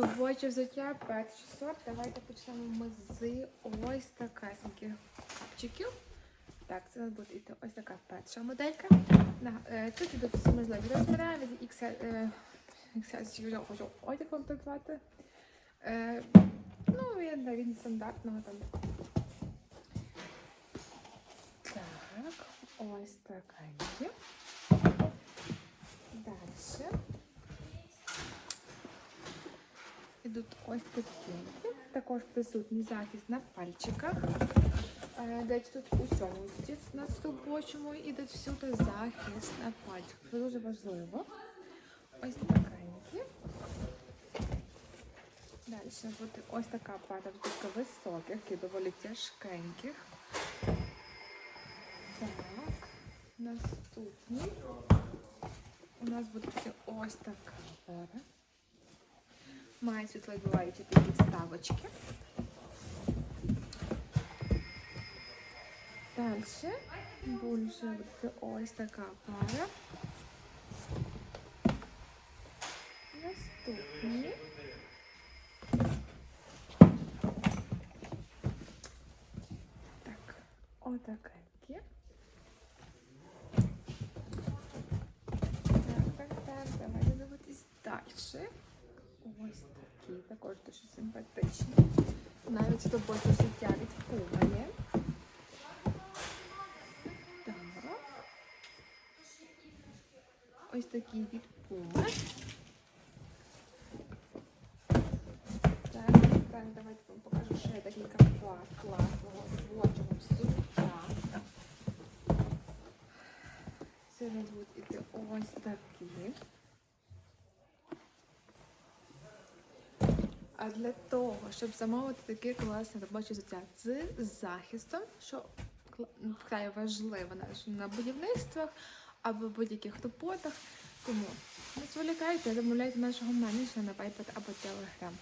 робоче взуття перший сорт. Давайте почнемо ми з ось такасеньких капчиків. Так, це нас буде йти ось така перша моделька. Е, Тут ідуть всі можливі розміри від вже хочу одяг комплектувати. Е, Ну, він він стандартного там. Так, ось такенькі. Далі. Ідуть ось такі. Також присутній захист на пальчиках. Е, Десь тут у на стовбочому ідуть всюди захист на пальчиках. Це дуже важливо. Ось такенькі. Далі буде ось така пара дуже високих і доволі тяжкеньких. Так, наступні. У нас буде ось така пара. Має світловідбиваючі такі вставочки. Далі буде бути ось така пара. Наступні. Так, отакенькі. Так, так, так, давайте дивитись далі. Ось такі, також дуже симпатичні. Навіть тобою життя від Puma є. Так. Ось такі від Puma. Так, так, давайте вам покажу ще декілька пар класного робочого взуття. Це у нас будуть іти ось такі. А для того, щоб замовити таке класне робоче взуття з захистом, що вкрай важливо на- будівництвах або будь-яких роботах. Тому не зволікайте, замовляйте нашого менеджера на Viber або Telegram.